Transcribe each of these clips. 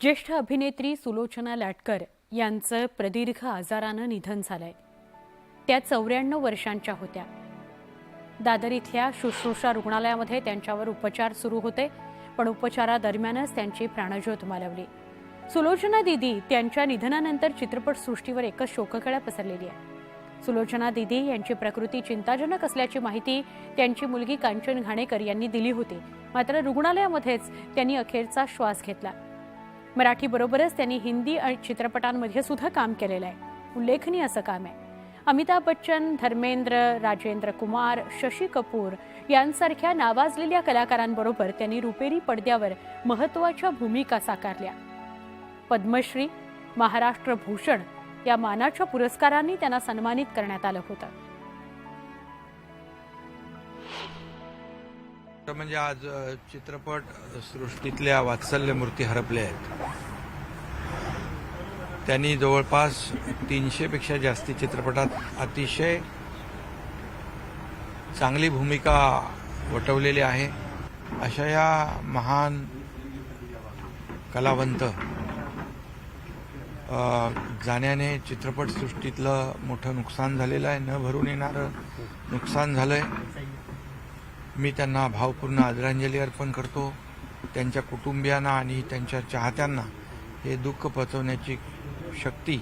ज्येष्ठ अभिनेत्री सुलोचना लाटकर यांचं प्रदीर्घ आजारानं निधन झालंय. त्या चौऱ्याण्णव वर्षांच्या होत्या. दादर इथल्या शुश्रूषा रुग्णालयामध्ये त्यांच्यावर उपचार सुरू होते पण उपचारादरम्यानच त्यांची प्राणज्योत मालवली. सुलोचना दिदी त्यांच्या निधनानंतर चित्रपटसृष्टीवर एकच शोककळा पसरलेली आहे. सुलोचना दिदी यांची प्रकृती चिंताजनक असल्याची माहिती त्यांची मुलगी कांचन घाणेकर यांनी दिली होती. मात्र रुग्णालयामध्येच त्यांनी अखेरचा श्वास घेतला. मराठीबरोबरच त्यांनी हिंदी आणि चित्रपटांमध्ये सुद्धा काम केलेलं आहे. उल्लेखनीय असं काम आहे. अमिताभ बच्चन धर्मेंद्र राजेंद्र कुमार शशी कपूर यांसारख्या नावाजलेल्या कलाकारांबरोबर त्यांनी रुपेरी पडद्यावर महत्त्वाच्या भूमिका साकारल्या. पद्मश्री महाराष्ट्र भूषण या मानाच्या पुरस्कारांनी त्यांना सन्मानित करण्यात आलं होतं. म्हणजे आज चित्रपट सृष्टीतल्या वात्सल्य मूर्ती हरपल्या आहेत. त्यांनी जवळपास तीनशेपेक्षा जास्ती चित्रपटात अतिशय चांगली भूमिका वटवलेली आहे. अशा या महान कलावंत जाण्याने चित्रपटसृष्टीतलं मोठं नुकसान झालेलं आहे. न भरून येणारं नुकसान झालंय. मी त्यांना भावपूर्ण आदरांजली अर्पण करतो. त्यांच्या कुटुंबियांना आणि त्यांच्या चाहत्यांना हे दुःख पचवण्याची शक्ती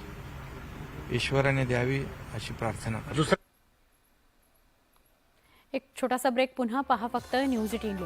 ईश्वराने द्यावी अशी प्रार्थना करतो. एक छोटासा ब्रेक पुन्हा पहा फक्त न्यूज एटीन